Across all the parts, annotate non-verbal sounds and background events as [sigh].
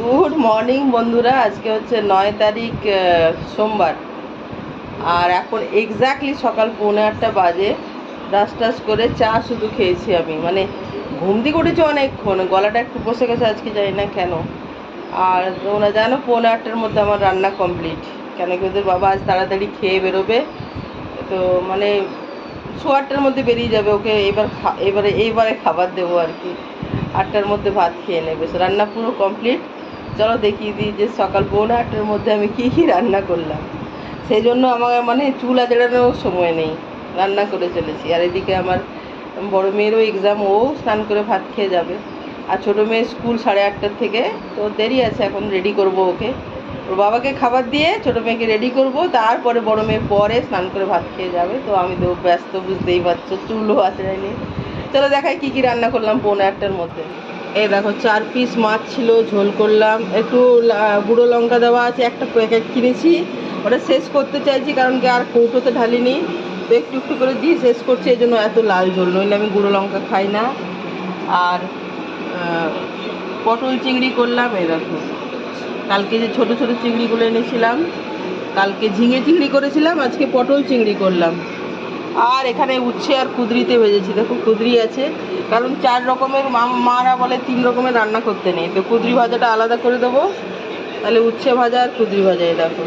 Good morning বন্ধুরা, আজকে হচ্ছে নয় তারিখ সোমবার। আর এখন এক্স্যাক্টলি সকাল পৌনে আটটা বাজে। ব্রাশ টাশ করে চা শুধু খেয়েছি আমি। মানে ঘুম দিয়ে উঠেছি অনেকক্ষণ, গলাটা একটু বসে গেছে আজকে জানি না কেন। আর তোমরা জানো, পৌনে আটটার মধ্যে আমার রান্না কমপ্লিট কেন কি ওদের বাবা আজ তাড়াতাড়ি খেয়ে বেরোবে। তো মানে সোয়া আটটার মধ্যে বেরিয়ে যাবে, ওকে এবার এবারে, এইবারে খাবার দেবো আর কি। আটটার মধ্যে ভাত খেয়ে নেবে। রান্না পুরো কমপ্লিট চলো দেখিয়ে দিই যে সকাল পৌনে আটটার মধ্যে আমি কী কী রান্না করলাম। সেই জন্য আমার মানে চুলা জেড়ানোর সময় নেই। রান্না করে চলেছি। আর এদিকে আমার বড় মেয়েরও এক্সাম ও স্নান করে ভাত খেয়ে যাবে। আর ছোটো মেয়ে স্কুল সাড়ে আটটার থেকে, তো দেরি আছে, এখন রেডি করব ওকে। ওর বাবাকে খাবার দিয়ে ছোটো মেয়েকে রেডি করব, তারপরে বড় মেয়ে পরে স্নান করে ভাত খেয়ে যাবে। তো আমি তো ব্যস্ত, বুঝতেই পারছ, চুলও আছে যায়নি চলো দেখাই কী কী রান্না করলাম পৌনে আটটার মধ্যে। এই দেখো, চার পিস মাছ ছিল, ঝোল করলাম। একটু গুঁড়ো লঙ্কা দেওয়া আছে, একটা প্যাকেট কিনেছি। ওটা শেষ করতে চাইছি, কারণ কি আর কৌটোতে ঢালিনি। তো একটু একটু করে দিয়ে শেষ করছি, এই জন্য এত লাল ঝোল। নইলে আমি গুঁড়ো লঙ্কা খাই না। আর পটল চিংড়ি করলাম, এই দেখো। কালকে যে ছোট ছোট চিংড়িগুলো এনেছিলাম, কালকে ঝিঙে চিংড়ি করেছিলাম, আজকে পটল চিংড়ি করলাম। আর এখানে উচ্ছে আর কুদরিতে ভেজেছি। দেখো, কুদরি আছে। কারণ চার রকমের মারা বলে তিন রকমের রান্না করতে নেই। তো কুদরি ভাজাটা আলাদা করে দেবো। তাহলে উচ্ছে ভাজা আর কুদরি এই দেখো।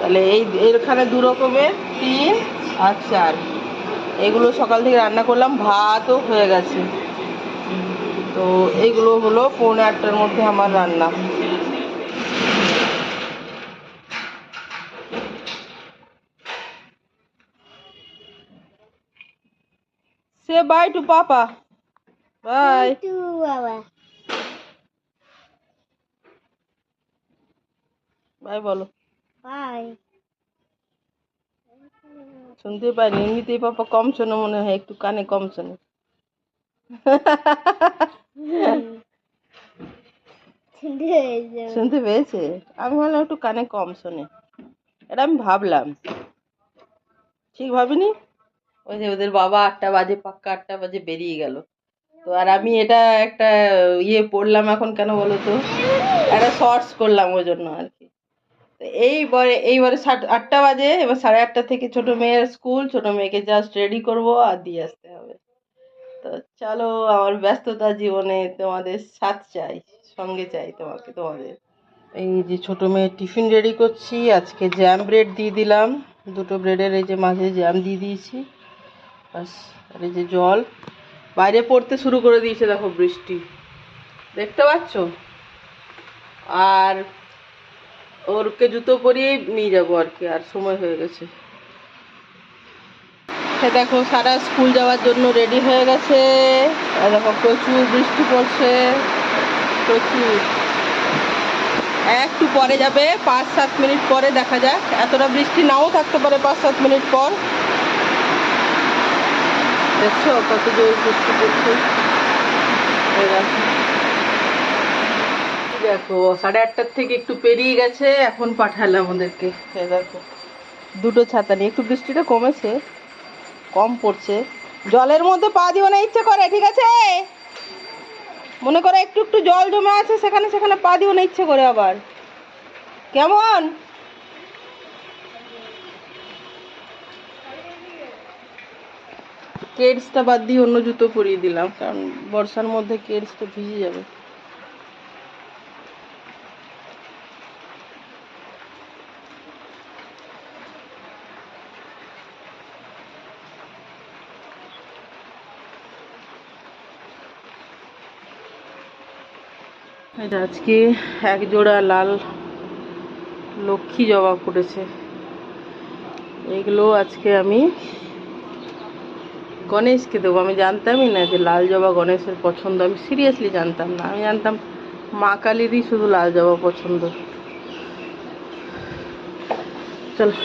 তাহলে এই এখানে দু রকমের, তিন আর চার। এগুলো সকাল থেকে রান্না করলাম, ভাতও হয়ে গেছে। তো এইগুলো হলো, পৌনে আটটার মধ্যে আমার রান্না। Say bye to papa bye bye বলো শুনতে পাইনি এমনিতেই পাপা কম শোনে মনে হয় একটু কানে কম শোনে। শুনতে পেয়েছে? আমি ভাবলাম একটু কানে কম শোনে। এটা আমি ভাবলাম। ঠিক ভাবিনি? ওই যে ওদের বাবা আটটা বাজে, পাক্কা আটটা বাজে বেরিয়ে গেল। তো আর আমি এটা একটা ইয়ে পড়লাম এখন কেন বলো তো? একটা শর্টস করলাম ওই জন্য আর কি। তো এইবারে এইবারে আটটা বাজে, এবার সাড়ে আটটা থেকে ছোট মেয়ের স্কুল ছোট মেয়েকে জাস্ট রেডি করব আর দিয়ে আসতে হবে। তো চলো, আমার ব্যস্ততা জীবনে তোমাদের সাথ চাই, সঙ্গে চাই তোমাকে, তোমাদের। এই যে ছোট মেয়ে টিফিন রেডি করছি, আজকে জ্যাম ব্রেড দিয়ে দিলাম। দুটো ব্রেডের এই যে মাঝে জ্যাম দিয়ে দিয়েছি। বাস, আর এই যে জল, বাইরে পড়তে শুরু করে দিয়েছে দেখো বৃষ্টি। দেখতে পাচ্ছ? আর ওরকে জুতো পরিয়েই নিয়ে যাব আর কি, আর সময় হয়ে গেছে। দেখো সারা স্কুল যাওয়ার জন্য রেডি হয়ে গেছে। আর দেখো প্রচুর বৃষ্টি পড়ছে, প্রচুর। একটু পরে যাবে, পাঁচ সাত মিনিট পরে দেখা যাক। এতটা বৃষ্টি নাও থাকতে পারে পাঁচ সাত মিনিট পর। দেখছ? কত জোর বৃষ্টি পড়ছে। দেখো। সাড়ে আটটার থেকে একটু পেরিয়ে গেছে, এখন পাঠালাম ওদেরকে। দেখো, দুটো ছাতা নিয়ে। একটু বৃষ্টিটা কমেছে, কম পড়ছে। জলের মধ্যে পা দিও না ইচ্ছে করে, ঠিক আছে? মনে করে একটু একটু জল জমে আছে, সেখানে সেখানে পা দিও না ইচ্ছে করে আবার। কেমন? কেডসটা বাদ দিয়ে অন্য জুতো পরিয়ে দিলাম, কারণ বর্ষার মধ্যে কেডসটা ভিজে যাবে। আজকে এক জোড়া লাল লক্ষ্মী জবা ফুটেছে। এগুলো আজকে আমি গণেশকে দেবো। আমি জানতামই না যে লাল জবা গণেশের পছন্দ। আমি সিরিয়াসলি জানতাম না। আমি জানতাম মা কালীরই শুধু লাল জবা পছন্দ। চলো।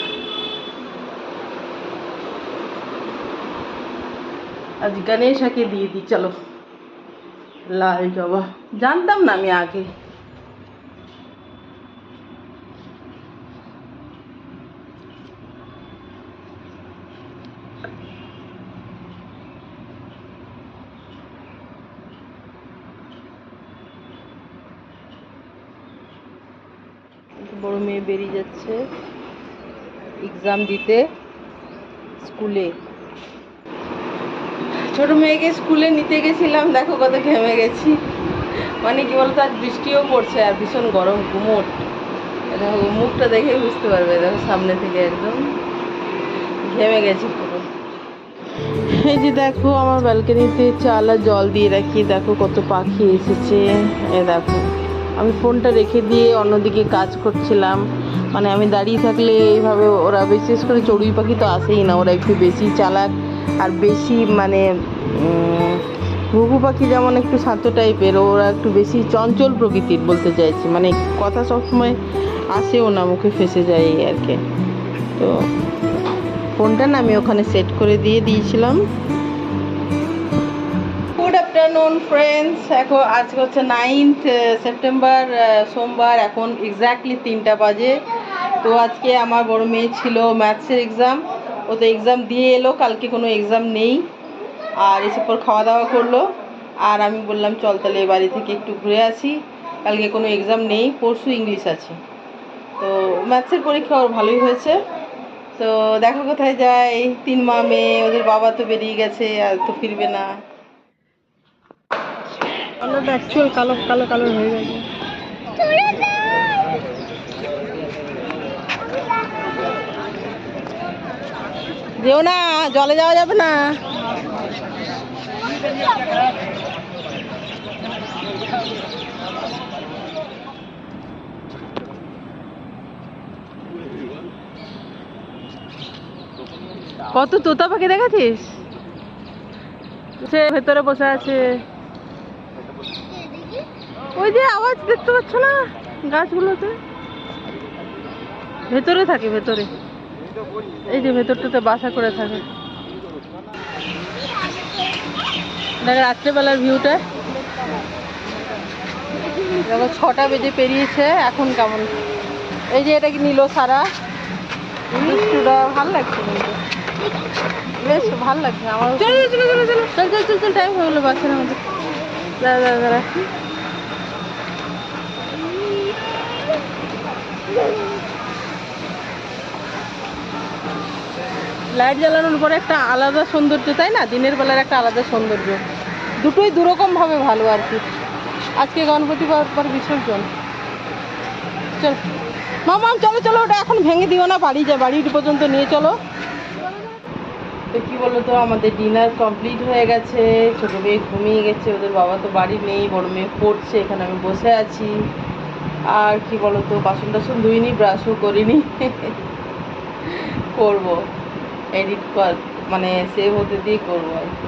আজ গণেশাকে দিয়ে দিই, চলো। লাল জবা। জানতাম না আমি আগে। বড় মেয়ে বেরিয়ে যাচ্ছে এক্সাম দিতে স্কুলে ছোট মেয়েকে স্কুলে নিতে গেছিলাম, দেখো কত ঘেমে গেছি। মানে কি বলতো আজ বৃষ্টিও পড়ছে আর ভীষণ গরম গুমোট দেখো, মুখটা দেখে বুঝতে পারবে, দেখো সামনে থেকে একদম। ঘেমে গেছি পুরো। এই যে দেখো, আমার ব্যালকনিতে চাল আর জল দিয়ে রাখি, দেখো কত পাখি এসেছে। এ দেখো। আমি ফোনটা রেখে দিয়ে অন্যদিকে কাজ করছিলাম। মানে আমি দাঁড়িয়ে থাকলে এইভাবে ওরা বিশেষ করে চড়ুই পাখি তো আসেই না, ওরা একটু বেশি চালাক আর বেশি মানে ঘুঘু পাখি যেমন একটু শান্ত টাইপের, ওরা একটু বেশি চঞ্চল প্রকৃতির বলতে চাইছি। মানে কথা সবসময় আসেও না, মুখে ফেসে যায় এই আর কি। তো ফোনটা না আমি ওখানে সেট করে দিয়ে দিয়েছিলাম। আফটারনুন ফ্রেন্ডস এখন আজকে হচ্ছে নাইনথ সেপ্টেম্বর সোমবার, এখন এক্স্যাক্টলি তিনটা বাজে। তো আজকে আমার বড় মেয়ে ছিল ম্যাথসের এক্সাম ও তো এক্সাম দিয়ে এলো, কালকে কোনো এক্সাম নেই। আর এসে পর খাওয়া দাওয়া করল। আর আমি বললাম, চল তাহলে বাড়ি থেকে একটু ঘুরে আসি। কালকে কোনো এক্সাম নেই, পরশু ইংলিশ আছে। তো ম্যাথসের পরীক্ষা ওর ভালোই হয়েছে। তো দেখো কোথায় যায়? তিন মা মেয়ে, ওদের বাবা তো বেরিয়ে গেছে, আর তো ফিরবে না। কালোটা অ্যাকচুয়াল কালো কালো কালো হয়ে গেছে। যেও না, জলে যাওয়া যাবে না। কত তোতা পাখি দেখেছিস সে ভেতরে বসে আছে। ওই যে আওয়াজ দেখতে পাচ্ছ না? গাছগুলোতে। ভেতরে থাকে ভেতরে। এই যে ভেতরটাতে বাসা করে থাকে। দেখ রাত্রেবেলার ভিউটা দেখো ছটা বেজে পেরিয়েছে এখন কেমন? এই যে এটা কি নিল সারা? ভালো লাগছে বেশ ভালো লাগছে আমার। চলো চলো চলো চলো। চল চল টাইম হয়ে গেলো বাচ্চার আমাদের দাঁড়া দাঁড়া দাঁড়া। লাইট জ্বালানোর পরে একটা আলাদা সৌন্দর্য, তাই না? দিনের বেলার একটা আলাদা সৌন্দর্য। দুটোই দুরকম ভাবে ভালো আর কি। আজকে গণপতি বাবার বিসর্জন। চল। মামা, চলো চলো, ওটা এখন ভেঙে দিও না, বাড়ি যায় বাড়ি পর্যন্ত নিয়ে চলো। তো কি বলো তো আমাদের ডিনার কমপ্লিট হয়ে গেছে। ছোট মেয়ে ঘুমিয়ে গেছে, ওদের বাবা তো বাড়ি নেই, বড় মেয়ে পড়ছে, এখানে আমি বসে আছি। আর কি বলো তো বাসন টাসন ধুইনি ব্রাশও করিনি। করব। এডিট কর মানে সেভ হতে দিয়ে করব আর কি।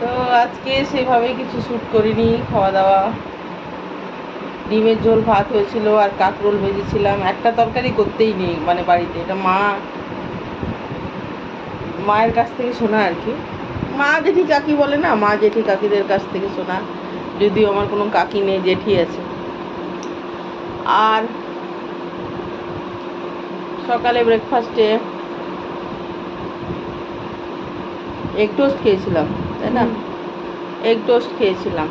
তো আজকে সেভাবে কিছু শ্যুট করিনি খাওয়া দাওয়া ডিমের ঝোল, ভাত হয়েছিল আর কাঁকরোল ভেজেছিলাম। একটা তরকারি করতেই নেই মানে বাড়িতে। এটা মা, মায়ের কাছ থেকে শোনা আর কি। মা জেঠি কাকি বলে না, মা জেঠি কাকিদের কাছ থেকে শোনা। যদিও আমার কোনো কাকি নেই, জেঠি আছে। আর সকালে ব্রেকফাস্টে এগ টোস্ট খেয়েছিলাম তাই না? এগ টোস্ট খেয়েছিলাম।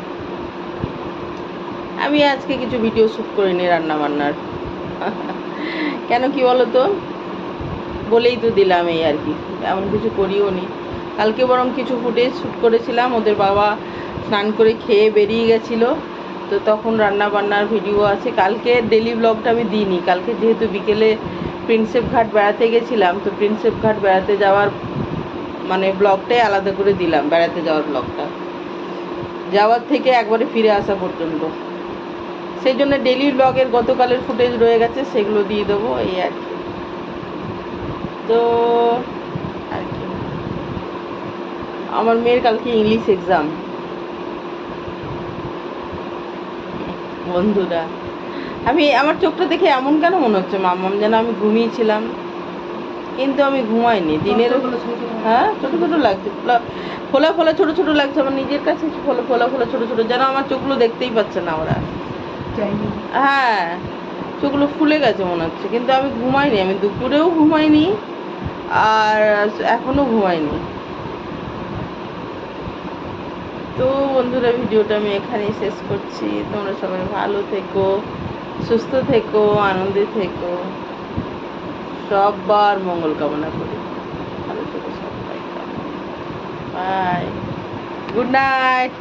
আমি আজকে কিছু ভিডিও শ্যুট করিনি রান্না বান্নার [laughs] কেন কি বলো তো বলেই তো দিলাম এই আর কি। এমন কিছু করিও নি। কালকে বরং কিছু ফুটেজ শ্যুট করেছিলাম ওদের বাবা স্নান করে খেয়ে বেরিয়ে গেছিল। তো তখন রান্না বান্নার ভিডিও আছে। কালকে ডেলি ব্লগটা আমি দিইনি। কালকে যেহেতু বিকেলে প্রিন্সেপ ঘাট বেড়াতে গেছিলাম তো প্রিন্সেপ ঘাট বেড়াতে যাওয়ার মানে ব্লগটাই আলাদা করে দিলাম, বেড়াতে যাওয়ার ব্লগটা যাওয়ার থেকে একবারে ফিরে আসা পর্যন্ত। সেই জন্য ডেলি ব্লগের গতকালের ফুটেজ রয়ে গেছে, সেগুলো দিয়ে দেবো, এই আর কি। তো, আর কি। আমার মেয়ের কালকে ইংলিশ এক্সাম বন্ধুরা, আমি, আমার চোখটা দেখে এমন কেন মনে হচ্ছে? মাম্মাম যেন আমি ঘুমিয়েছিলাম। কিন্তু আমি ঘুমাইনি দিনের হ্যাঁ ছোটো ছোটো লাগছে। ফোলা- ফোলা ছোটো ছোটো লাগছে আমার নিজের কাছে ফোলা ফোলা ফোলা ছোটো ছোটো যেন আমার চোখগুলো দেখতেই পাচ্ছে না ওরা। হ্যাঁ চোখগুলো ফুলে গেছে মনে হচ্ছে কিন্তু আমি ঘুমাইনি আমি দুপুরেও ঘুমাইনি আর এখনও ঘুমাইনি। তো বন্ধুরা ভিডিওটা আমি এখানেই শেষ করছি। তোমরা সবাই ভালো থেকো সুস্থ থেকো আনন্দে থেকো। সববার মঙ্গল কামনা করি। ভালো থেকো সবাই। Bye good night